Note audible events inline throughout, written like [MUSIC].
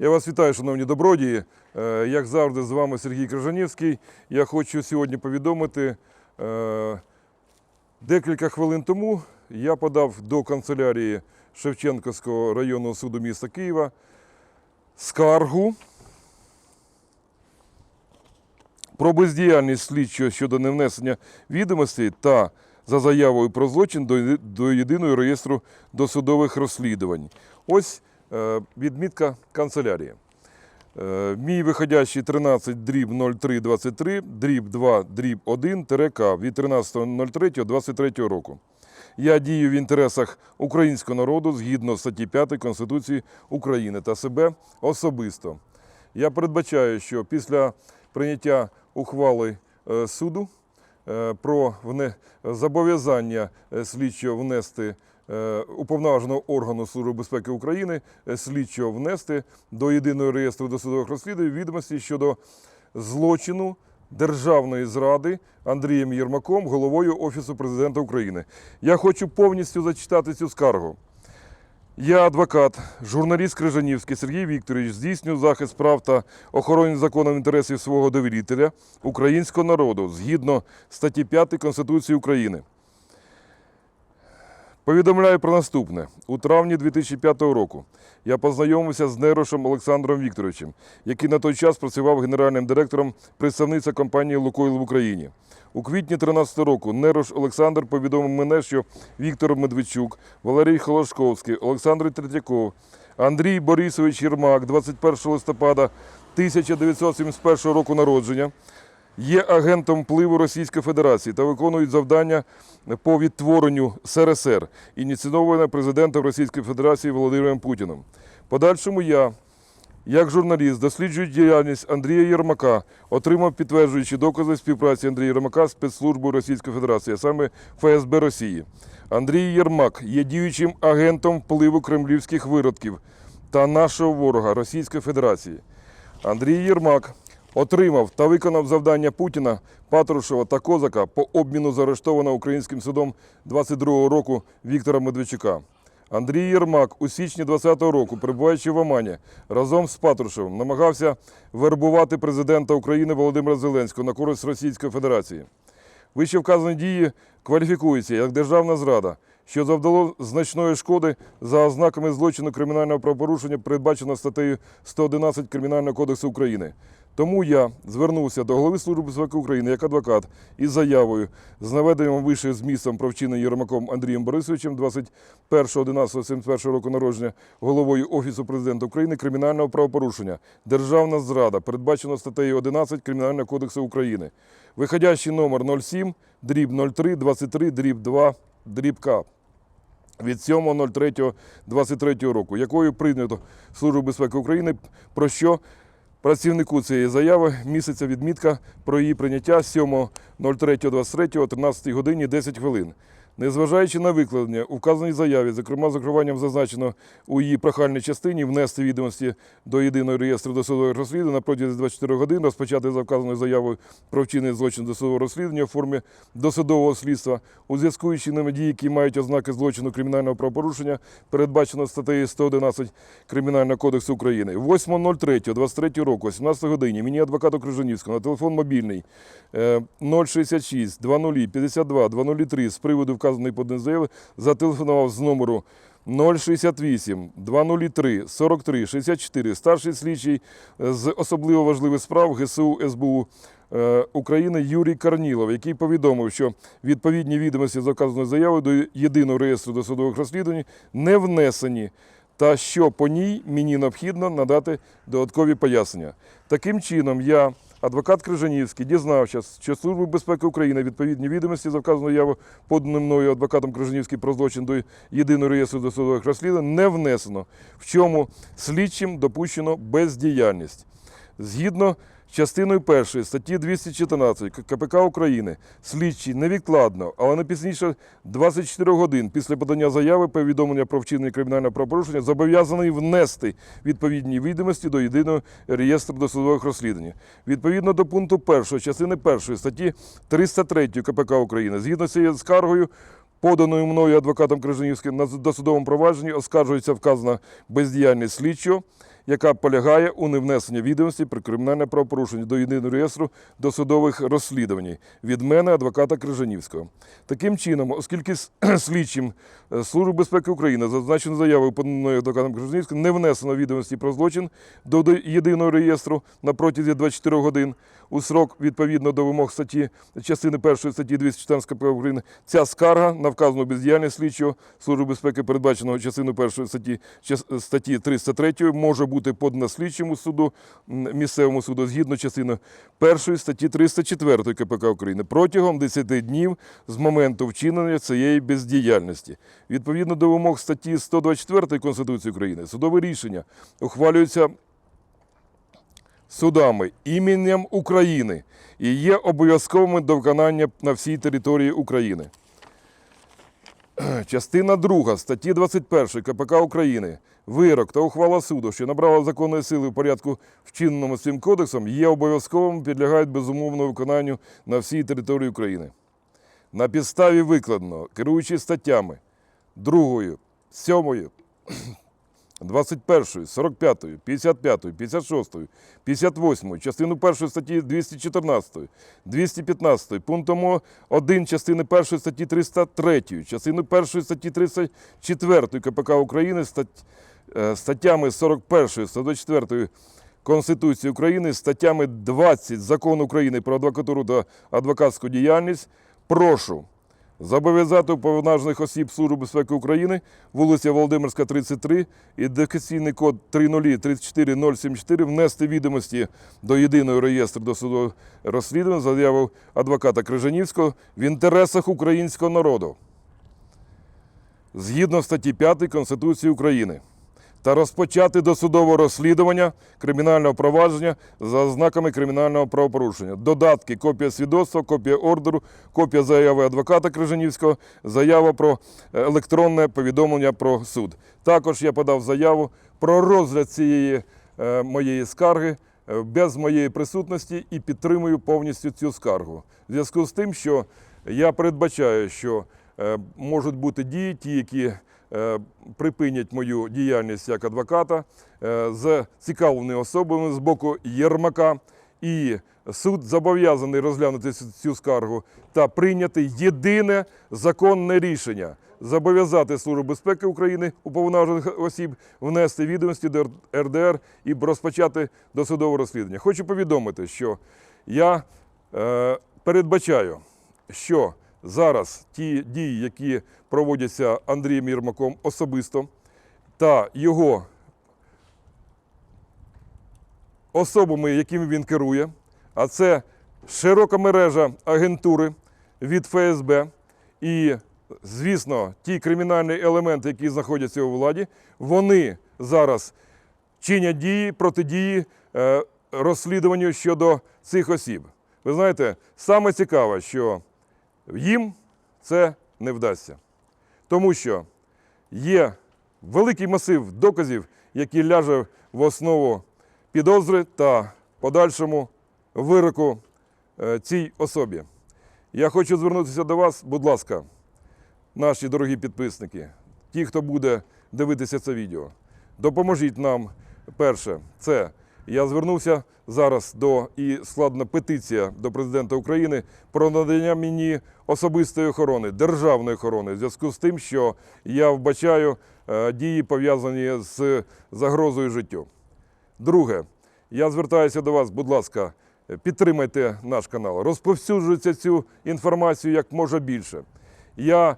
Я вас вітаю, шановні добродії. Е, Як завжди, з вами Сергій Крижанівський. Я хочу сьогодні повідомити. е, Декілька хвилин тому я подав до канцелярії Шевченківського районного суду міста Києва скаргу про бездіяльність слідчого щодо невнесення відомостей та за заявою про злочин до, єдиного реєстру досудових розслідувань. Ось відмітка канцелярії. Е, Мій виходящий 13 дріб 0323 дріб 2 дріб 1 К від 13.03.23 року. Я дію в інтересах українського народу згідно статті 5 Конституції України та себе особисто. Я передбачаю, що після прийняття ухвали е, суду е, про зобов'язання е, слідчого внести е, уповноваженого органу Служби безпеки України е, слідчого внести до єдиного реєстру досудових розслідувань відомості щодо злочину державної зради Андрієм Єрмаком, головою Офісу президента України. Я хочу повністю зачитати цю скаргу. Я адвокат, журналіст Крижанівський Сергій Вікторович, здійснюю захист прав та охорони законом інтересів свого довірителя, українського народу, згідно статті 5 Конституції України. Повідомляю про наступне. У травні 2005 року я познайомився з Нерошем Олександром Вікторовичем, який на той час працював генеральним директором представниця компанії Лукойл в Україні. У квітні 2013 року Нерош Олександр повідомив мене, що Віктор Медведчук, Валерій Холошковський, Олександр Третьяков, Андрій Борисович Єрмак 21 листопада 1971 року народження є агентом впливу Російської Федерації та виконують завдання по відтворенню СРСР, ініційоване президентом Російської Федерації Володимиром Путіним. Подальшому я, як журналіст, досліджую діяльність Андрія Єрмака, отримав підтверджуючі докази співпраці Андрія Єрмака з спецслужбою Російської Федерації, а саме ФСБ Росії. Андрій Єрмак є діючим агентом впливу кремлівських виродків та нашого ворога Російської Федерації. Андрій Єрмак отримав та виконав завдання Путіна, Патрушева та Козака по обміну заарештованого українським судом 22-го року Віктора Медведчука. Андрій Єрмак у січні 20-го року, перебуваючи в Омані, разом з Патрушевим намагався вербувати президента України Володимира Зеленського на користь Російської Федерації. Вище вказані дії кваліфікуються як державна зрада, що завдало значної шкоди за ознаками злочину кримінального правопорушення, передбачено статтею 111 Кримінального кодексу України. Тому я звернувся до голови Служби безпеки України як адвокат із заявою з наведенням вище змістом про вчинення Єрмаком Андрієм Борисовичем 21.11.71 року народження головою Офісу президента України кримінального правопорушення. Державна зрада, передбачено статтею 11 Кримінального кодексу України. Виходящий номер 07 дріб 03 23 дріб 2 дріб К від 7.03.23 року, якою прийнято Службу безпеки України, про що працівнику цієї заяви місяця відмітка про її прийняття 7.03.23 о 13 годині 10 хвилин. Незважаючи на викладення у вказаній заяві, зокрема з окриванням зазначено у її прохальній частині внести відомості до єдиного реєстру досудових розслідувань на протязі 24 годин, розпочати за вказаною заявою про вчинення злочин досудового розслідування у формі досудового слідства у зв'язку із чинами дій, які мають ознаки злочину кримінального правопорушення, передбачено статтею 111 Кримінального кодексу України. 8.03.23 року, о 17 годині, мені адвокату Крижанівського на телефон мобільний е, 066 20 52 203 з приводу вказаної поданої заяви зателефонував з номеру 068 203 43 64 старший слідчий з особливо важливих справ ГСУ СБУ е, України Юрій Карнілов, який повідомив, що відповідні відомості за вказаною заявою до єдиного реєстру досудових розслідувань не внесені. Та що по ній мені необхідно надати додаткові пояснення. Таким чином, я, адвокат Крижанівський, дізнався, що Служба безпеки України відповідні відомості за вказану яву, подану мною адвокатом Крижанівський про злочин до єдиного реєстру досудових розслідувань, не внесено, в чому слідчим допущено бездіяльність. Згідно з частиною першої статті 214 КПК України слідчий невідкладно, але не пізніше 24 годин після подання заяви повідомлення про вчинення кримінального правопорушення зобов'язаний внести відповідні відомості до єдиного реєстру досудових розслідувань. Відповідно до пункту 1 частини 1 статті 303 КПК України, згідно з цією скаргою. Поданою мною адвокатом Крижанівським на досудовому провадженні оскаржується вказана бездіяльність слідчого, яка полягає у невнесенні відомості про кримінальне правопорушення до єдиного реєстру досудових розслідувань від мене, адвоката Крижанівського. Таким чином, оскільки [CLEARS THROAT] слідчим е, Служби безпеки України зазначено заявою поданою адвокатом Крижанівським, не внесено відомості про злочин до єдиного реєстру на протязі 24 годин у срок відповідно до вимог статті частини 1 статті 214 КП України. Ця скарга на вказану бездіяльність слідчого Служби безпеки, передбаченого частиною 1 статті, статті 303, може бути подана слідчому суду, місцевому суду згідно частини 1 статті 304 КПК України протягом 10 днів з моменту вчинення цієї бездіяльності. Відповідно до вимог статті 124 Конституції України, судове рішення ухвалюється судами іменем України і є обов'язковими до виконання на всій території України. [CLEARS THROAT] Частина 2 статті 21 КПК України. Вирок та ухвала суду, що набрала законної сили в порядку, вчиненому цим кодексом, є обов'язковим, підлягають безумовно виконанню на всій території України. На підставі викладеного, керуючи статтями 2, 7, 21, 45, 55, 56, 58, частину 1 статті 214, 215, пунктом 1 частини 1 статті 303, частину 1 статті 34 КПК України, е, статтями 41, 124 Конституції України, статтями 20 Закону України про адвокатуру та адвокатську діяльність, прошу Зобов'язати уповноважених осіб Служби безпеки України, вулиця Володимирська, 33, ідентифікаційний код 3034074 внести відомості до єдиного реєстру досудового розслідування заяву адвоката Крижанівського в інтересах українського народу. Згідно статті 5 Конституції України та розпочати досудове розслідування кримінального провадження за ознаками кримінального правопорушення. Додатки, копія свідоцтва, копія ордеру, копія заяви адвоката Крижанівського, заява про е, електронне повідомлення про суд. Також я подав заяву про розгляд цієї е, моєї скарги е, без моєї присутності і підтримую повністю цю скаргу. В зв'язку з тим, що я передбачаю, що можуть бути дії, ті, які припинять мою діяльність як адвоката е, з цікавленими особами з боку Єрмака. І суд зобов'язаний розглянути цю скаргу та прийняти єдине законне рішення. Зобов'язати Службу безпеки України уповноважених осіб внести відомості до РДР і розпочати досудове розслідування. Хочу повідомити, що я е, передбачаю, що зараз ті дії, які проводяться Андрієм Єрмаком особисто, та його особами, якими він керує, а це широка мережа агентури від ФСБ і, звісно, ті кримінальні елементи, які знаходяться у владі, вони зараз чинять дії, протидії е, розслідуванню щодо цих осіб. Ви знаєте, саме цікаве, що їм це не вдасться. Тому що є великий масив доказів, який ляже в основу підозри та подальшому вироку е, цій особі. Я хочу звернутися до вас, будь ласка, наші дорогі підписники, ті, хто буде дивитися це відео, допоможіть нам. Перше, це я звернувся зараз до і складена петиція до президента України про надання мені особистої охорони, державної охорони, в зв'язку з тим, що я вбачаю е, дії пов'язані з загрозою життю. Друге, я звертаюся до вас, будь ласка, підтримайте наш канал, розповсюджуйте цю інформацію як може більше. Я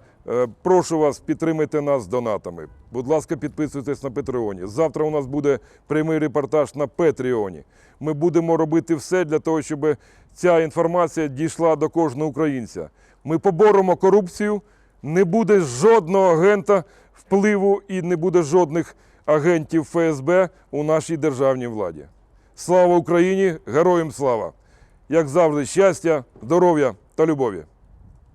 прошу вас підтримайте нас донатами. Будь ласка, підписуйтесь на Патреоні. Завтра у нас буде прямий репортаж на Патреоні. Ми будемо робити все для того, щоб ця інформація дійшла до кожного українця. Ми поборемо корупцію, не буде жодного агента впливу і не буде жодних агентів ФСБ у нашій державній владі. Слава Україні! Героям слава! Як завжди, щастя, здоров'я та любові!